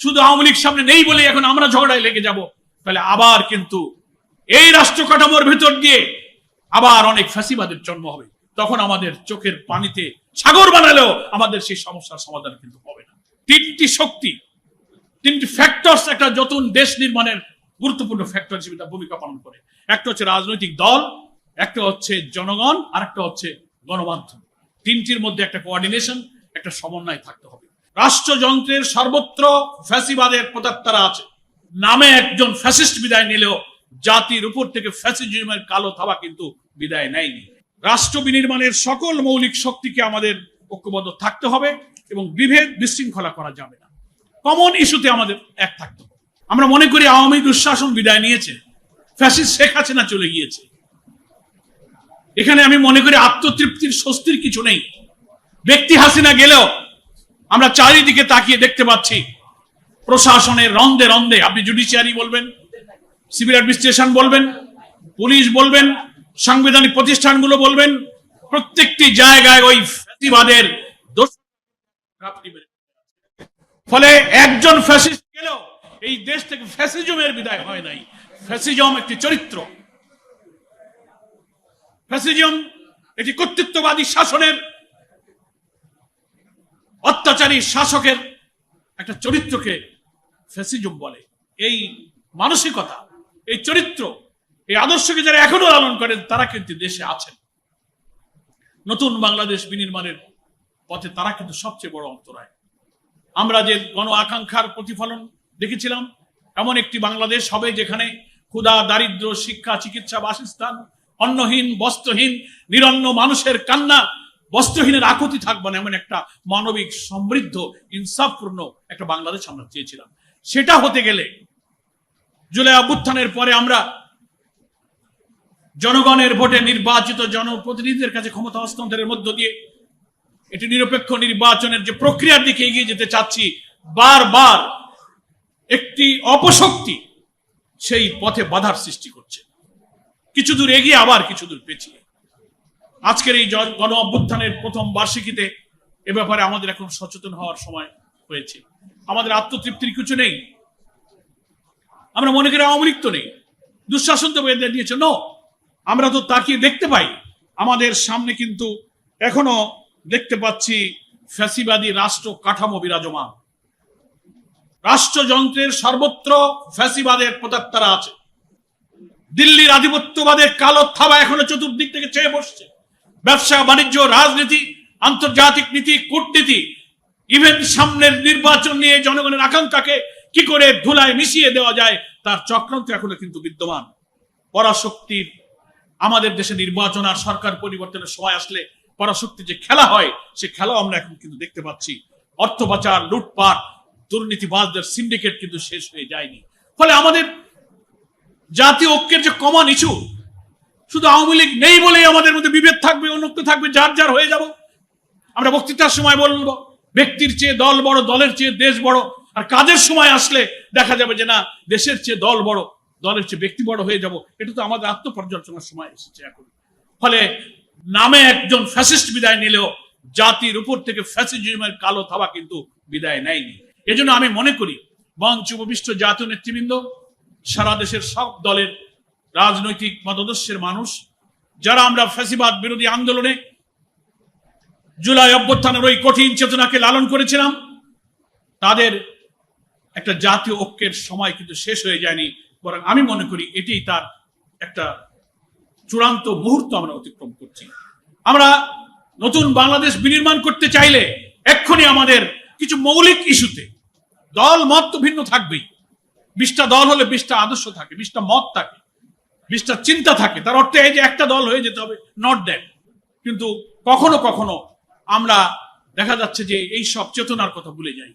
শুধু আওয়ামী লীগ সামনে নেই বলে এখন আমরা ঝগড়ায় লেগে যাব। তাহলে আবার কিন্তু এই রাষ্ট্র কাঠামোর ভেতর দিয়ে আবার অনেক ফ্যাসিবাদের জন্ম হবে। তখন আমাদের চোখের পানিতে সাগর বানালেও আমাদের সেই সমস্যার সমাধান কিন্তু হবে না। তিনটি শক্তি, তিনটি ফ্যাক্টরস একটা নতুন দেশ নির্মাণের গুরুত্বপূর্ণ ফ্যাক্টর হিসেবে তার ভূমিকা পালন করে। একটা হচ্ছে রাজনৈতিক দল, একটা হচ্ছে জনগণ আর একটা হচ্ছে গণমাধ্যম। তিনটির মধ্যে একটা কোঅর্ডিনেশন একটা সমন্বয় থাকতে হবে। রাষ্ট্রযন্ত্রের সর্বত্র ফ্যাসিবাদের প্রতাত্তারা আছে। নামে একজন ফ্যাসিস্ট বিদায় নিলেও জাতির উপর থেকে ফ্যাসিজমের কালো থাবা কিন্তু বিদায় নেয়নি। রাষ্ট্র বিনির্মাণের সকল মৌলিক শক্তিকে আমাদের ঐক্যবদ্ধ থাকতে হবে এবং বিভেদ বিশৃঙ্খলা করা যাবে না। কমন ইস্যুতে আমাদের এক থাকতে হবে। আমরা মনে করি আওয়ামী দুঃশাসন বিদায় নিয়েছে। ফ্যাসিস্ট শেখ হাসিনা চলে গিয়েছে। এখানে আমি মনে করি আত্মতৃপ্তির স্বস্তির কিছু নেই। ব্যক্তি হাসিনা গেলেও আমরা চারিদিকে তাকিয়ে দেখতে পাচ্ছি, প্রশাসনের রন্ধে রন্ধে আপনি জুডিশিয়ারি বলবেন সিভিল অ্যাডমিনিস্ট্রেশন বলবেন পুলিশ বলবেন, সাংবিধানিক প্রতিষ্ঠানগুলো বলবেন, প্রত্যেকটি জায়গায় ওই ফ্যাসিবাদের ফলে একজন ফ্যাসিস্ট গেলেও এই দেশ থেকে ফ্যাসিজমের বিদায় হয় নাই। ফ্যাসিজম একটি চরিত্র। ফ্যাসিজম একটি কর্তৃত্ববাদী শাসনের অত্যাচারী শাসকের একটা চরিত্রকে ফ্যাসিজম বলে। এই মানসিকতা, এই চরিত্র, এই আদর্শকে যারা এখনও লালন করেন, তারা কিন্তু দেশে আছেন। নতুন বাংলাদেশ বিনির্মাণের পথে তারা কিন্তু সবচেয়ে বড় অন্তরায়। আমরা যে গণ আকাঙ্ক্ষার প্রতিফলন দেখেছিলাম, এমন একটি বাংলাদেশ হবে যেখানে ক্ষুধা, দারিদ্র, শিক্ষা, চিকিৎসা, বাসস্থান, অন্নহীন, বস্ত্রহীন, নিরন্ন মানুষের কান্না বস্ত্রহীনের আকুতি থাকবে না, এমন একটা মানবিক সমৃদ্ধ, ইনসাফপূর্ণ একটা বাংলাদেশ আমরা চেয়েছিলাম। সেটা হতে গেলে জুলাই অভ্যুত্থানের পরে আমরা জনগণের ভোটে নির্বাচিত জনপ্রতিনিধিদের কাছে ক্ষমতা হস্তান্তরের মধ্য দিয়ে এটি নিরপেক্ষ নির্বাচনের যে প্রক্রিয়ার দিকে এগিয়ে যেতে চাচ্ছি, বারবার একটি অপশক্তি সেই পথে বাধার সৃষ্টি করছে। কিছু দূর এগিয়ে আবার কিছু দূর পেছিয়ে। আজকের এই গণ অভ্যুত্থানের প্রথম বার্ষিকীতে এ ব্যাপারে আমাদের এখন সচেতন হওয়ার সময় হয়েছে। আমাদের আত্মতৃপ্তির কিছু নেই। আমরা মনে করি লীগ তো নেই। দুঃশাসন তো বেঁধে দিয়েছে। নো আমরা তো তাকিয়ে দেখতে পাই। আমাদের সামনে কিন্তু এখনও দেখতে পাচ্ছি ফ্যাসিবাদী রাষ্ট্র কাঠামো বিরাজমান। রাষ্ট্রযন্ত্রের সর্বত্র ফ্যাসিবাদের প্রতাত্তারা আছে। দিল্লির আধিপত্যবাদের কালো থাবা এখনও চতুর্দিক থেকে চেয়ে বসছে। ব্যবসা, বাণিজ্য, রাজনীতি, আন্তর্জাতিক নীতি, কূটনীতি ইভেন সামনের নির্বাচন নিয়ে জনগণের আকাঙ্ক্ষাকে কি করে ধুলায় মিশিয়ে দেওয়া যায়, তার চক্রান্ত এখনও কিন্তু বিদ্যমান। পরাশক্তির আমাদের দেশে নির্বাচন আর সরকার পরিবর্তনের সময় আসলে পরাশক্তি যে খেলা হয়, সে খেলাও আমরা এখন কিন্তু দেখতে পাচ্ছি। অর্থ পাচার, লুটপাট, দুর্নীতিবাজদের সিন্ডিকেট কিন্তু শেষ হয়ে যায়নি। ফলে আমাদের জাতীয় ঐক্যের যে কমন ইস্যু শুধু আওয়ামী লীগ নেই বলেই আমাদের মধ্যে বিভেদ থাকবে অন্যত্ব থাকবে, যার যার হয়ে যাব। আমরা বক্তৃতার সময় বলব, ব্যক্তির চেয়ে দল বড়, দলের চেয়ে দেশ বড়। আর কাজের সময় আসলে দেখা যাবে যে না, দেশের চেয়ে দল বড়, দলের চেয়ে ব্যক্তি বড় হয়ে যাব, এটা তো আমাদের আত্মপর্যালোচনার সময় এসেছে এখন। ফলে নামে একজন ফ্যাসিস্ট বিদায় নিলেও জাতির উপর থেকে ফ্যাসিজমের কালো থাবা কিন্তু বিদায় নেয়নি। এজন্য আমি মনে করি, মঞ্চ উপবিষ্ট জাতীয় নেতৃবৃন্দ, সারা দেশের সব দলের রাজনৈতিক মতাদর্শের মানুষ, যারা আমরা ফ্যাসিবাদ বিরোধী আন্দোলনে জুলাই অভ্যুত্থানের ওই কঠিন চেতনাকে লালন করেছিলাম, তাদের একটা জাতীয় ঐক্যের সময় কিন্তু শেষ হয়ে যায়নি, বরং আমি মনে করি এটাই তার একটা চূড়ান্ত মুহূর্ত আমরা অতিক্রম করছি। আমরা নতুন বাংলাদেশ বিনির্মাণ করতে চাইলে এক্ষুনি আমাদের কিছু মৌলিক ইস্যুতে দল মত তো ভিন্ন থাকবেই। বিশটা দল হলে বিশটা আদর্শ থাকে, বিশটা মত থাকে। বিশটা চিন্তা থাকে। তার অর্থ এই যে একটা দল হয়ে যেতে হবে নট দ্যাট কিন্তু কখনো কখনো আমরা দেখা যাচ্ছে যে এই সব চেতনার কথা ভুলে যাই।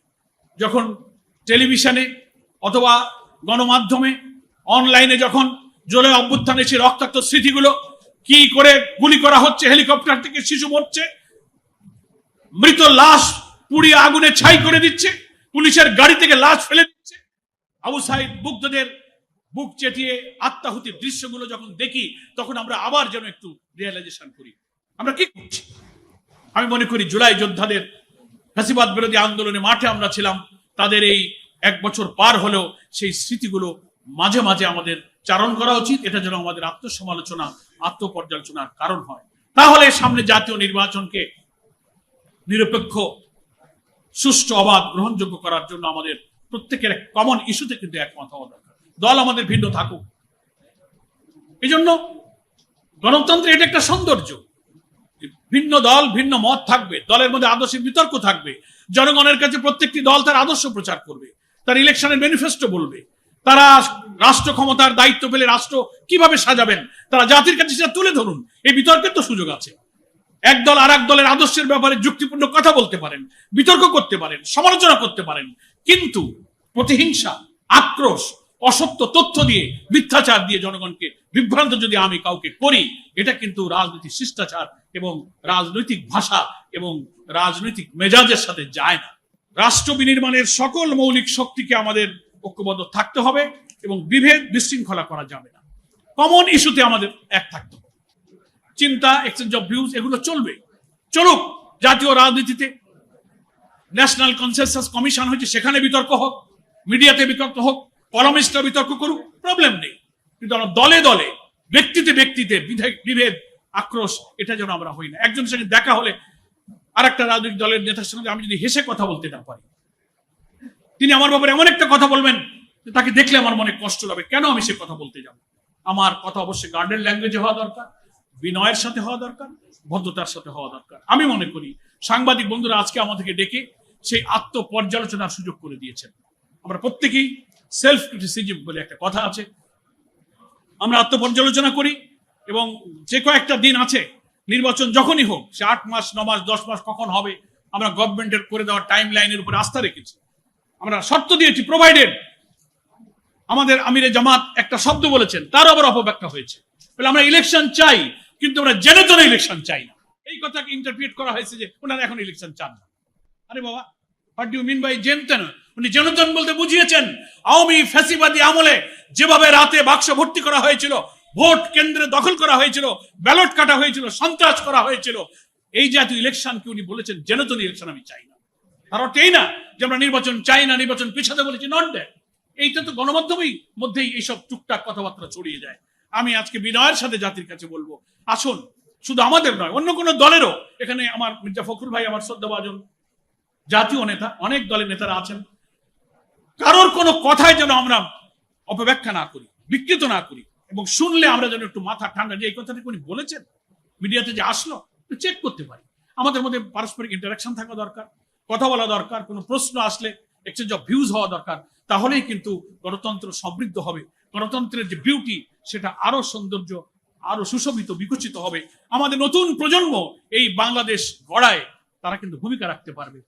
যখন টেলিভিশনে অথবা গণমাধ্যমে, অনলাইনে যখন জলে অভ্যুত্থানে সেই রক্তাক্ত স্মৃতিগুলো কি করে গুলি করা হচ্ছে, হেলিকপ্টার থেকে শিশু মরছে, মৃত লাশ পুড়িয়ে আগুনে ছাই করে দিচ্ছে, পুলিশের গাড়ি থেকে লাশ ফেলে দিচ্ছে, আবু সাইদ মুগ্ধদের বুক চেটিয়ে আত্মাহুতির দৃশ্যগুলো যখন দেখি, তখন আমরা আবার যেন একটু রিয়েলাইজেশন করি। আমরা কি করছি? আমি মনে করি জুলাই যোদ্ধাদের ফ্যাসিবাদ বিরোধী আন্দোলনে মাঠে আমরা ছিলাম। তাদের এই এক বছর পার হলেও সেই স্মৃতিগুলো মাঝে মাঝে আমাদের চারণ করা উচিত। এটা যেন আমাদের আত্মসমালোচনা, আত্মপর্যালোচনার কারণ হয়। তাহলে সামনে জাতীয় নির্বাচনকে নিরপেক্ষ, সুষ্ঠু অবাধ গ্রহণযোগ্য করার জন্য আমাদের প্রত্যেকের কমন ইস্যুতে কিন্তু একমত হওয়া দরকার। দল আমাদের ভিন্ন থাকুক। এই জন্য গণতন্ত্রের এটা একটা সৌন্দর্য। ভিন্ন দল, ভিন্ন মত থাকবে, দলের মধ্যে আদর্শের বিতর্ক থাকবে, জনগণের কাছে প্রত্যেকটি দল তার আদর্শ প্রচার করবে, তার ইলেকশনের ম্যানিফেস্টো বলবে, তারা রাষ্ট্র ক্ষমতার দায়িত্ব পেলে রাষ্ট্র কীভাবে সাজাবেন, তারা জাতির কাছে সেটা তুলে ধরুন, এই বিতর্কের তো সুযোগ আছে। এক দল আর এক দলের আদর্শের ব্যাপারে যুক্তিপূর্ণ কথা বলতে পারেন, বিতর্ক করতে পারেন, সমালোচনা করতে পারেন, কিন্তু প্রতিহিংসা, আক্রোশ অসত্য তথ্য দিয়ে, মিথ্যাচার দিয়ে জনগণকে বিভ্রান্ত যদি আমি কাউকে করি, এটা কিন্তু রাজনৈতিক শিষ্টাচার এবং রাজনৈতিক ভাষা এবং রাজনৈতিক মেজাজের সাথে যায় না। রাষ্ট্র বিনির্মাণের সকল মৌলিক শক্তিকে আমাদের ঐক্যবদ্ধ থাকতে হবে এবং বিভেদ বিশৃঙ্খলা করা যাবে না। কমন ইস্যুতে আমাদের এক থাকতে হবে। চিন্তা এক্সচেঞ্জ অফ ভিউজ এগুলো চলবে। চলুক, জাতীয় রাজনীতিতে ন্যাশনাল কনসেনসাস কমিশন হয়েছে, সেখানে বিতর্ক হোক মিডিয়াতে বিতর্ক হোক কলমিস্টরা বিতর্ক করুক প্রবলেম নেই। কিন্তু আমরা দলে দলে, ব্যক্তিতে ব্যক্তিতে বিভেদ, আক্রোশ, এটা যেন আমরা হই না। একজনের সঙ্গে দেখা হলে আর একটা রাজনৈতিক দলের নেতার সঙ্গে আমি যদি হেসে কথা বলতে না পারি, তিনি আমার ব্যাপারে এমন একটা কথা বলবেন তাকে দেখলে আমার মনে কষ্ট লাগবে। কেন আমি সে কথা বলতে যাব? আমার কথা অবশ্যই গার্ডেন ল্যাঙ্গুয়েজে হওয়া দরকার, বিনয়ের সাথে হওয়া দরকার, ভদ্রতার সাথে হওয়া দরকার। আমি মনে করি সাংবাদিক বন্ধুরা আজকে আমাদেরকে ডেকে সেই আত্মপর্যালোচনার সুযোগ করে দিয়েছেন। আমরা প্রত্যেকেই সেলফ ক্রিটিসিজম বলে একটা কথা আছে। আমরা আত্মপর্যালোচনা করি এবং যে কয়েকটা দিন আছে, নির্বাচন যখনই হোক, সে আট মাস, ন মাস, দশ মাস কখন হবে, আমরা গভর্নমেন্টের করে দেওয়া টাইম লাইনের উপরে আস্থা রেখেছি। আমরা শর্ত দিয়েছি প্রোভাইডেড আমাদের আমিরে জামাত একটা শব্দ বলেছেন, তার আবার অপব্যাখ্যা হয়েছে। বলে আমরা ইলেকশন চাই, কিন্তু আমরা জেনে তেনে ইলেকশন চাই না। এই কথাকে ইন্টারপ্রিট করা হয়েছে যে ওনারা এখন ইলেকশন চান না। আরে বাবা হোয়াট ডু মিন বাই জেনতেন উনি জনতন বলতে বুঝিয়েছেন। আওয়ামী ফ্যাসিবাদী আমলে যেভাবে রাতে বাক্স ভর্তি করা হয়েছিল, ভোট কেন্দ্রে দখল করা হয়েছিল, ব্যালট কাটা হয়েছিল, সন্ত্রাস করা হয়েছিল, এই জাতীয় ইলেকশনকে উনি বলেছেন? জেনতন ইলেকশন আমি চাই না। তার অর্থ এই না যে আমরা নির্বাচন চাই না, নির্বাচন পিছাতে বলেছি, নট দ্যাট। এইটা তো গণমাধ্যমেই মধ্যেই এইসব টুকটাক কথাবার্তা ছড়িয়ে যায়। আমি আজকে বিনয়ের সাথে জাতির কাছে বলব, আসুন, শুধু আমাদের নয়, অন্য কোনো দলেরও এখানে আমার মির্জা ফখরুল ভাই, আমার শ্রদ্ধাভাজন জাতীয় নেতা, অনেক দলের নেতারা আছেন। কারোর কোনো কথায় যেন আমরা অপব্যাখ্যা না করি, বিকৃত না করি এবং শুনলে আমরা যেন একটু মাথা ঠান্ডা যে এই কথাটা উনি বলেছেন, মিডিয়াতে যে আসলো চেক করতে পারি। আমাদের মধ্যে পারস্পরিক ইন্টারাকশন থাকা দরকার, কথা বলা দরকার, কোনো প্রশ্ন আসলে এক্সচেঞ্জ অফ ভিউজ হওয়া দরকার, তাহলেই কিন্তু গণতন্ত্র সমৃদ্ধ হবে। গণতন্ত্রের যে বিউটি সেটা আরও সৌন্দর্য, আরও সুশোভিত, বিকশিত হবে। আমাদের নতুন প্রজন্ম এই বাংলাদেশ গড়ায়, তারা কিন্তু ভূমিকা রাখতে পারবে।